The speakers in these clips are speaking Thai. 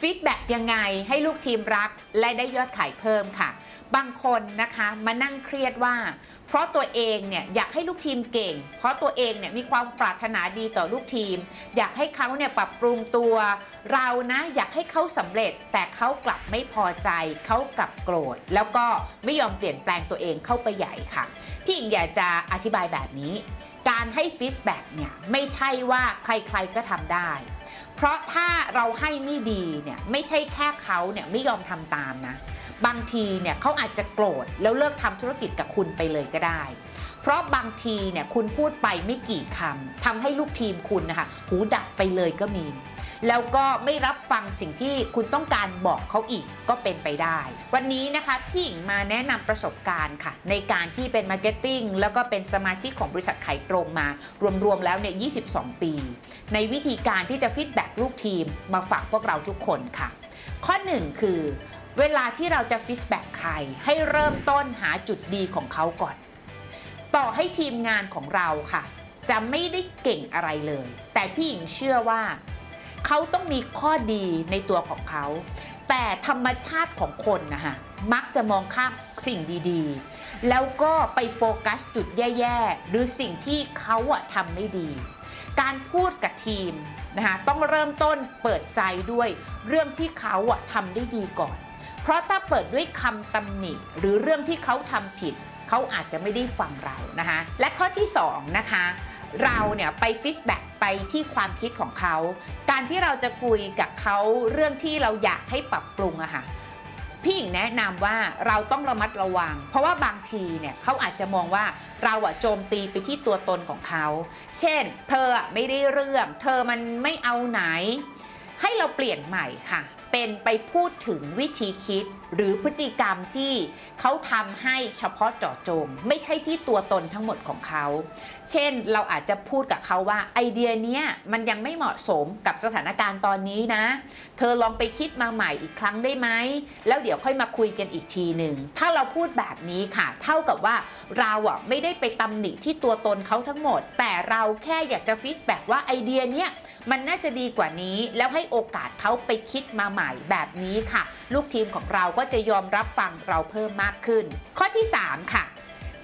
ฟีดแบ็กยังไงให้ลูกทีมรักและได้ยอดขายเพิ่มค่ะ บางคนนะคะมานั่งเครียดว่า เพราะตัวเองเนี่ยอยากให้ลูกทีมเก่ง เพราะตัวเองเนี่ยมีความปรารถนาดีต่อลูกทีม อยากให้เขาเนี่ยปรับปรุงตัว เรานะอยากให้เขาสำเร็จ แต่เขากลับไม่พอใจ เขากลับโกรธ แล้วก็ไม่ยอมเปลี่ยนแปลงตัวเองเข้าไปใหญ่ค่ะ พี่อิงอยากจะอธิบายแบบนี้ การให้ฟีดแบ็กเนี่ยไม่ใช่ว่าใครๆก็ทำได้ เพราะถ้าเราให้ไม่ดีเนี่ยไม่ใช่แค่เขาเนี่ยไม่ยอมทำตามนะ บางทีเนี่ยเขาอาจจะโกรธแล้วเลิกทำธุรกิจกับคุณไปเลยก็ได้ เพราะบางทีเนี่ยคุณพูดไปไม่กี่คำทำให้ลูกทีมคุณนะคะหูดับไปเลยก็มี แล้วก็ไม่รับฟังสิ่งที่คุณต้องการบอกเขาอีกก็เป็นไปได้ วันนี้นะคะพี่หญิงมาแนะนำประสบการณ์ค่ะ ในการที่เป็นมาร์เก็ตติ้งแล้วก็เป็นสมาชิกของบริษัทขายตรงมารวมๆแล้วเนี่ย 22 ปี ในวิธีการที่จะฟีดแบ็กลูกทีมมาฝากพวกเราทุกคนค่ะ ข้อ 1 คือ เวลาที่เราจะฟีดแบ็กใคร ให้เริ่มต้นหาจุดดีของเขาก่อน ต่อให้ทีมงานของเราค่ะ จะไม่ได้เก่งอะไรเลย แต่พี่หญิงเชื่อว่า เขาต้องมีข้อดีในตัวของเขา แต่ธรรมชาติของคนนะคะมักจะมองข้ามสิ่งดีๆ แล้วก็ไปโฟกัสจุดแย่ๆ หรือสิ่งที่เขาอะทำไม่ดี การพูดกับทีมนะคะต้องเริ่มต้นเปิดใจด้วยเรื่องที่เขาอะทำได้ดีก่อน เพราะถ้าเปิดด้วยคำตำหนิหรือเรื่องที่เขาทำผิด เขาอาจจะไม่ได้ฟังเรานะคะ และข้อที่สองนะคะเราเนี่ยไปฟีดแบ็กไปที่ความคิดของเขา การที่เราจะคุยกับเขาเรื่องที่เราอยากให้ปรับปรุงอะค่ะพี่หญิงแนะนำว่าเราต้องระมัดระวัง เพราะว่าบางทีเนี่ยเขาอาจจะมองว่าเราอะโจมตีไปที่ตัวตนของเขา เช่น เธออะไม่ได้เรื่อง เธอมันไม่เอาไหน ให้เราเปลี่ยนใหม่ค่ะ เป็นไปพูดถึงวิธีคิดหรือพฤติกรรมที่เขาทำให้เฉพาะเจาะจง ไม่ใช่ที่ตัวตนทั้งหมดของเขา เช่นเราอาจจะพูดกับเขาว่าไอเดียเนี้ยมันยังไม่เหมาะสมกับสถานการณ์ตอนนี้นะ เธอลองไปคิดมาใหม่อีกครั้งได้ไหม แล้วเดี๋ยวค่อยมาคุยกันอีกทีหนึ่ง ถ้าเราพูดแบบนี้ค่ะ เท่ากับว่าเราอะไม่ได้ไปตำหนิที่ตัวตนเขาทั้งหมด แต่เราแค่อยากจะฟีดแบ็กว่าไอเดียเนี้ยมันน่าจะดีกว่านี้แล้วให้โอกาสเขาไปคิดมาใหม่แบบนี้ค่ะ ลูกทีมของเราก็จะยอมรับฟังเราเพิ่มมากขึ้น ข้อที่ 3 ค่ะ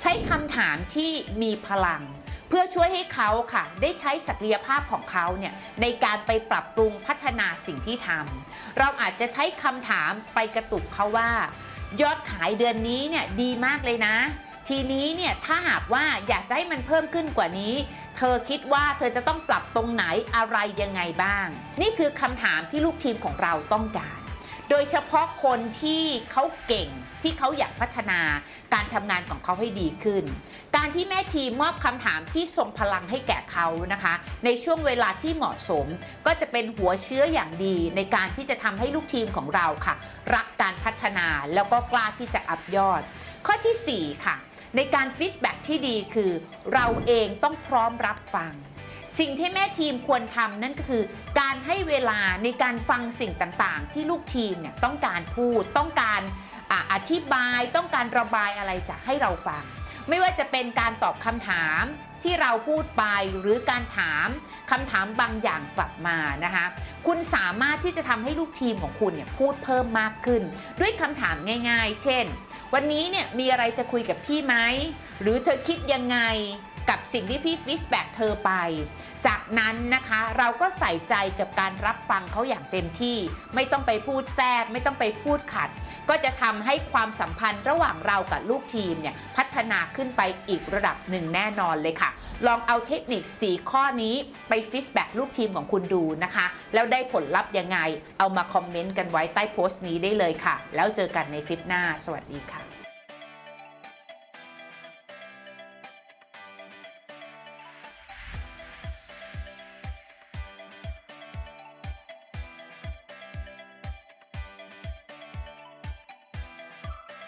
ใช้คำถามที่มีพลังเพื่อช่วยให้เขาค่ะ ได้ใช้ศักยภาพของเขาเนี่ยในการไปปรับปรุงพัฒนาสิ่งที่ทำเราอาจจะใช้คำถามไปกระตุกเขาว่า ยอดขายเดือนนี้เนี่ยดีมากเลยนะ ทีนี้เนี่ยถ้าหากว่าอยากจะให้มันเพิ่มขึ้นกว่านี้ เธอคิดว่าเธอจะต้องปรับตรงไหนอะไรยังไงบ้าง นี่คือคำถามที่ลูกทีมของเราต้องการ โดยเฉพาะคนที่เขาเก่งที่เขาอยากพัฒนาการทำงานของเขาให้ดีขึ้น การที่แม่ทีมมอบคำถามที่ทรงพลังให้แก่เขานะคะ ในช่วงเวลาที่เหมาะสม ก็จะเป็นหัวเชื้ออย่างดีในการที่จะทำให้ลูกทีมของเราค่ะ รักการพัฒนาแล้วก็กล้าที่จะอัพยอด ข้อทีสี่4 ค่ะ ในการฟีดแบ็กที่ดีคือ เราเองต้องพร้อมรับฟัง สิ่งที่แม่ทีมควรทำนั่นก็คือ การให้เวลาในการฟังสิ่งต่างๆ ที่ลูกทีมเนี่ยต้องการพูด ต้องการออธิบาย ต้องการระบายอะไรจากให้เราฟัง ไม่ว่าจะเป็นการตอบคำถามที่เราพูดไปหรือการถามคำถามบางอย่างกลับมานะคะคุณสามารถที่จะทำให้ลูกทีมของคุณเนี่ยพูดเพิ่มมากขึ้น ด้วยคำถามง่าย ๆ เช่น วันนี้เนี่ยมีอะไรจะคุยกับพี่ไหม หรือเธอคิดยังไงกับสิ่งที่พี่ฟีดแบ็กเธอไป จากนั้นนะคะเราก็ใส่ใจกับการรับฟังเขาอย่างเต็มที่ ไม่ต้องไปพูดแทรก ไม่ต้องไปพูดขัด ก็จะทำให้ความสัมพันธ์ระหว่างเรากับลูกทีมเนี่ยพัฒนาขึ้นไปอีกระดับหนึ่งแน่นอนเลยค่ะ ลองเอาเทคนิค 4 ข้อนี้ไปฟีดแบ็กลูกทีมของคุณดูนะคะ แล้วได้ผลลัพธ์ยังไง เอามาคอมเมนต์กันไว้ใต้โพสต์นี้ได้เลยค่ะ แล้วเจอกันในคลิปหน้า สวัสดีค่ะ